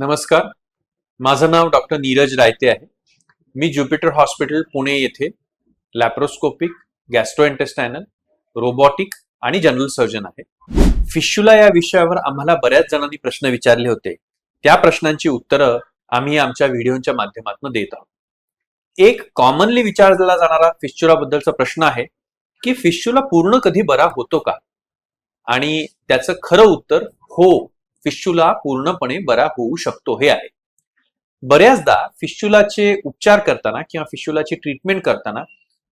नमस्कार. माझं नाव डॉक्टर नीरज रायते आहे. मी ज्युपिटर हॉस्पिटल पुणे येथे लॅप्रोस्कोपिक गॅस्ट्रोएंटेस्टायनल रोबॉटिक आणि जनरल सर्जन आहे. फिशुला या विषयावर आम्हाला बऱ्याच जणांनी प्रश्न विचारले होते. त्या प्रश्नांची उत्तरं आम्ही आमच्या व्हिडिओच्या माध्यमातून देत आहोत. एक कॉमनली विचारला जाणारा फिश्चुलाबद्दलचा प्रश्न आहे की फिश्चुला पूर्ण कधी बरा होतो का? आणि त्याचं खरं उत्तर हो फिश्युला पूर्णपणे बरा होऊ शकतो हे आहे. बऱ्याचदा फिशुलाचे उपचार करताना किंवा फिशुलाची ट्रीटमेंट करताना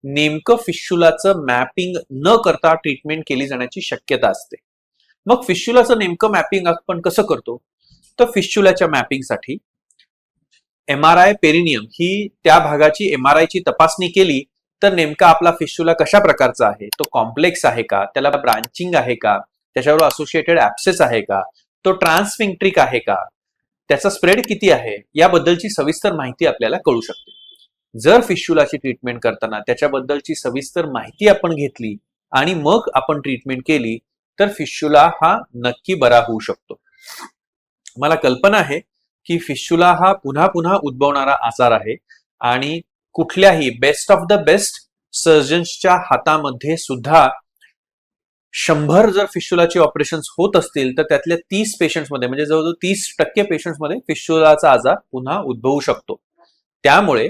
नेमकं फिश्युलाचं मॅपिंग न करता ट्रीटमेंट केली जाण्याची शक्यता असते. मग फिशुलाचं नेमकं मॅपिंग आपण कसं करतो? तर फिश्युलाच्या मॅपिंगसाठी एम आर आय पेरिनियम ही त्या भागाची एम आर आयची तपासणी केली तर नेमका आपला फिशुला कशा प्रकारचा आहे? तो कॉम्प्लेक्स आहे का? त्याला ब्रांचिंग आहे का? त्याच्यावर असोसिएटेड ऍप्सेस आहे का? तो ट्रान्सफिंक्ट्रिक आहे का? त्याचा स्प्रेड किती आहे? याबद्दलची सविस्तर माहिती आपल्याला कळू शकते. जर फिशुलाची ट्रीटमेंट करताना त्याच्याबद्दलची सविस्तर माहिती आपण घेतली आणि मग आपण ट्रीटमेंट केली तर फिशुला हा नक्की बरा होऊ शकतो. मला कल्पना आहे की फिशुला हा पुन्हा पुन्हा उद्भवणारा आजार आहे आणि कुठल्याही बेस्ट ऑफ द बेस्ट सर्जन्सच्या हातामध्ये सुद्धा शंभर जर फिशुलाचे ऑपरेशन होत असतील तर त्यातल्या तीस पेशंट्समध्ये म्हणजे जवळजवळ तीस टक्के पेशंट्समध्ये फिशुलाचा आजार पुन्हा उद्भवू शकतो. त्यामुळे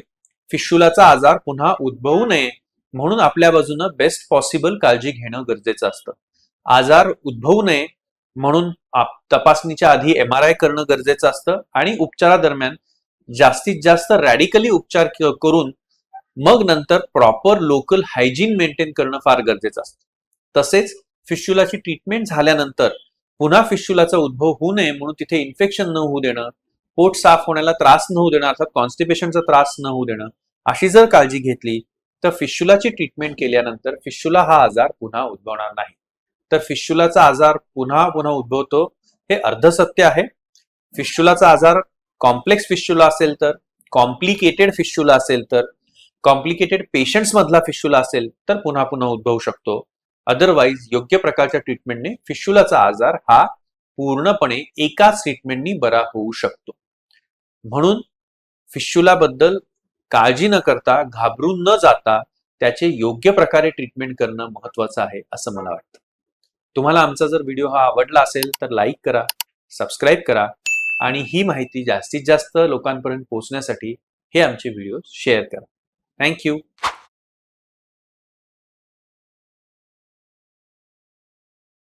फिशुलाचा आजार पुन्हा उद्भवू नये म्हणून आपल्या बाजूनं बेस्ट पॉसिबल काळजी घेणं गरजेचं असतं. आजार उद्भवू नये म्हणून तपासणीच्या आधी एम आर आय करणं गरजेचं असतं आणि उपचारादरम्यान जास्तीत जास्त रॅडिकली उपचार करून मग नंतर प्रॉपर लोकल हायजीन मेंटेन करणं फार गरजेचं असतं. तसेच फिश्युलाची ट्रीटमेंट झाल्यानंतर पुन्हा फिश्युलाचा उद्भव होऊ नये म्हणून तिथे इन्फेक्शन न होऊ देणं पोट साफ होण्याला त्रास न होऊ देणं अर्थात कॉन्स्टिपेशनचा त्रास न होऊ देणं अशी जर काळजी घेतली तर फिश्युलाची ट्रीटमेंट केल्यानंतर फिश्युला हा आजार पुन्हा उद्भवणार नाही. तर फिश्युलाचा आजार पुन्हा पुन्हा उद्भवतो हे अर्धसत्य आहे. फिश्युलाचा आजार कॉम्प्लेक्स फिश्युला असेल तर कॉम्प्लिकेटेड फिश्युला असेल तर कॉम्प्लिकेटेड पेशंट्स मधला फिश्युला असेल तर पुन्हा पुन्हा उद्भवू शकतो. अदरवाईज योग्य प्रकारच्या ट्रीटमेंटने फिशुलाचा आजार हा पूर्णपणे एकाच ट्रीटमेंटनी बरा होऊ शकतो. म्हणून फिशुलाबद्दल काळजी न करता घाबरून न जाता त्याचे योग्य प्रकारे ट्रीटमेंट करणं महत्वाचं आहे असं मला वाटतं. तुम्हाला आमचा जर व्हिडिओ हा आवडला असेल तर लाईक करा सबस्क्राईब करा आणि ही माहिती जास्तीत जास्त लोकांपर्यंत पोहोचण्यासाठी हे आमचे व्हिडिओ शेअर करा. थँक्यू